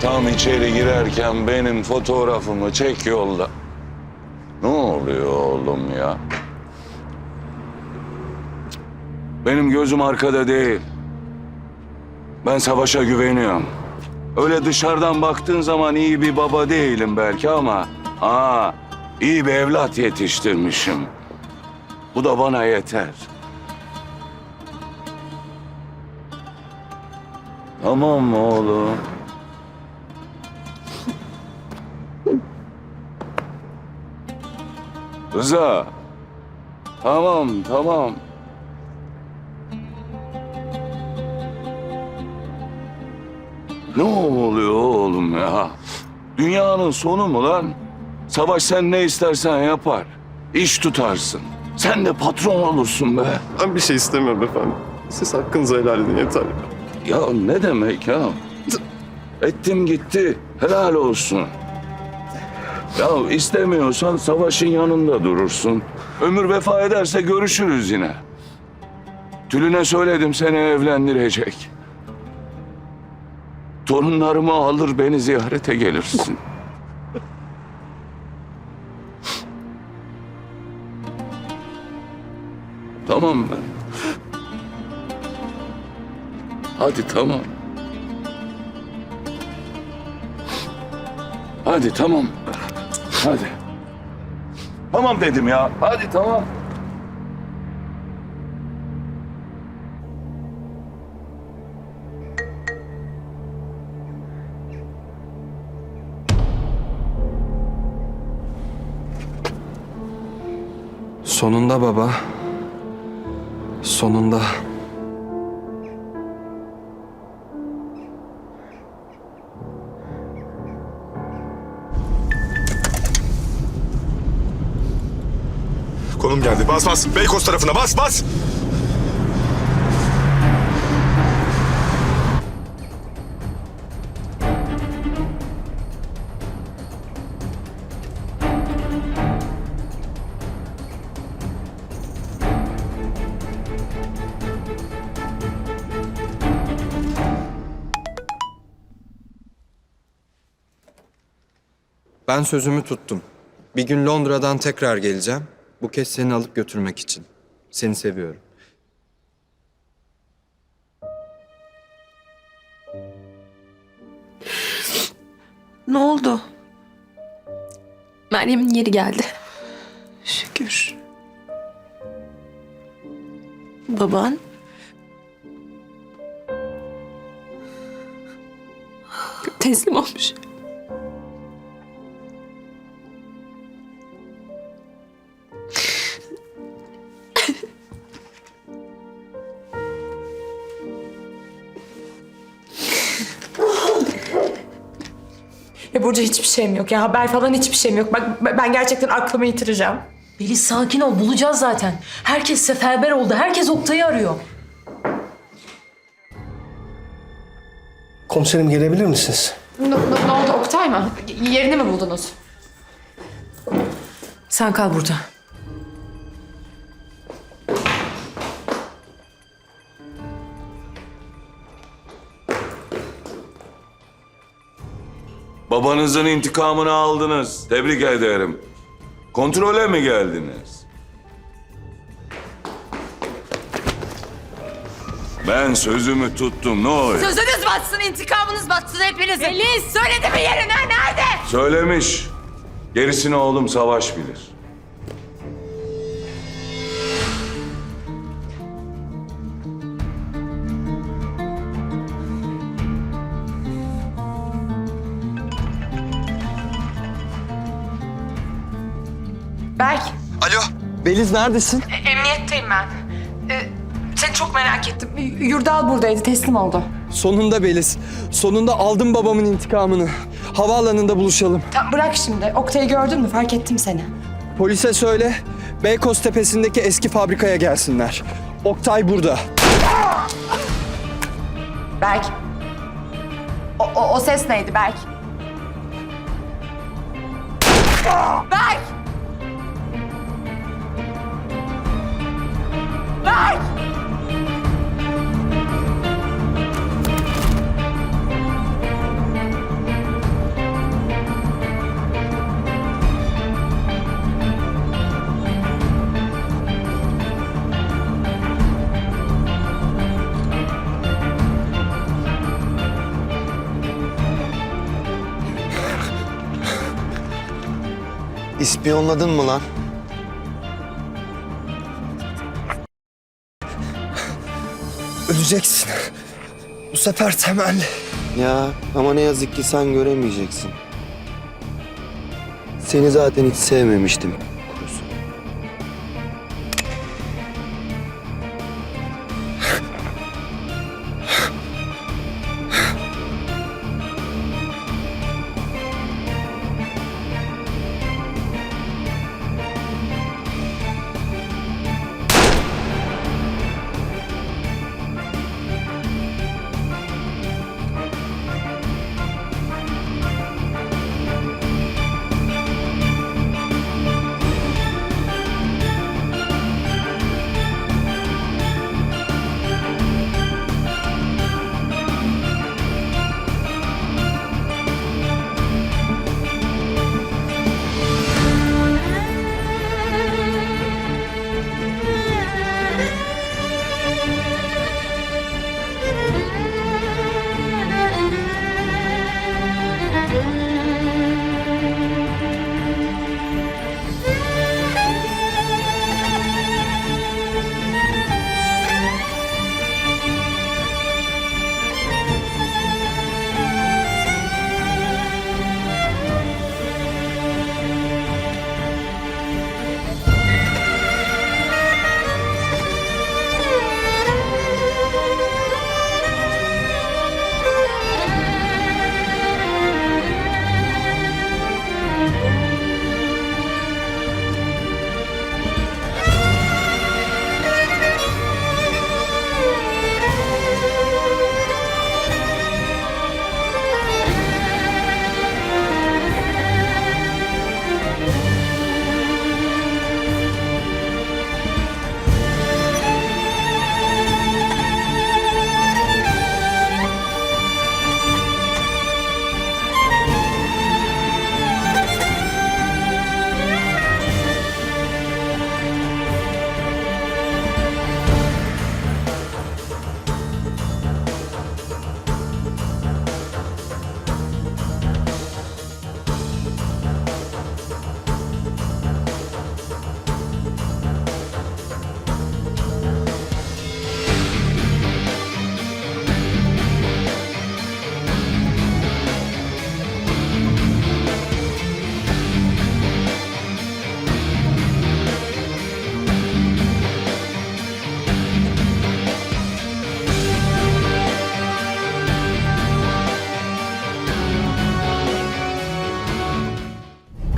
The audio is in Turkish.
Tam içeri girerken benim fotoğrafımı çek yolla. Ne oluyor oğlum ya? Benim gözüm arkada değil. Ben savaşa güveniyorum. Öyle dışarıdan baktığın zaman iyi bir baba değilim belki ama... ...aa iyi bir evlat yetiştirmişim. Bu da bana yeter. Tamam oğlum? Rıza. Tamam, tamam. Ne oluyor oğlum ya? Dünyanın sonu mu lan? Savaş sen ne istersen yapar. İş tutarsın. Sen de patron olursun be. Ben bir şey istemiyorum efendim. Siz hakkınızı helal edin yeter. Ya ne demek ya? Ettim gitti. Helal olsun. Ya istemiyorsan savaşın yanında durursun. Ömür vefa ederse görüşürüz yine. Tülüne söyledim seni evlendirecek. Torunlarımı alır beni ziyarete gelirsin. tamam mı? Hadi tamam. Hadi tamam. Hadi. Tamam dedim ya. Hadi tamam. Sonunda baba. Sonunda. Konum geldi. Bas bas. Beykoz tarafına bas bas. Ben sözümü tuttum. Bir gün Londra'dan tekrar geleceğim. Bu kez seni alıp götürmek için. Seni seviyorum. Ne oldu? Meryem'in yeri geldi. Şükür. Baban? Teslim olmuş. Burcu hiçbir şeyim yok ya. Haber falan hiçbir şeyim yok. Bak ben gerçekten aklımı yitireceğim. Melis sakin ol bulacağız zaten. Herkes seferber oldu. Herkes Oktay'ı arıyor. Komiserim gelebilir misiniz? Ne, ne- ne oldu Oktay mı? Yerini mi buldunuz? Sen kal burada. Babanızın intikamını aldınız. Tebrik ederim. Kontrole mi geldiniz? Ben sözümü tuttum. Ne oluyor? Sözünüz batsın, intikamınız batsın hepinizin. Melis! Söyledi mi yerine? Nerede? Söylemiş. Gerisini oğlum savaş bilir. Berk, Alo. Beliz neredesin? emniyetteyim ben. Ee, seni çok merak ettim. Y- Yurdal buradaydı, teslim oldu. Sonunda Beliz. Sonunda aldım babamın intikamını. Havaalanında buluşalım. Tamam, bırak şimdi. Oktay'ı gördün mü? Fark ettim seni. Polise söyle. Beykoz Tepesi'ndeki eski fabrikaya gelsinler. Oktay burada. Berk. O, o, o ses neydi Berk? Berk! Berk! İspiyonladın mı lan? Öleceksin. Bu sefer temelli. Ya ama ne yazık ki sen göremeyeceksin. Seni zaten hiç sevmemiştim.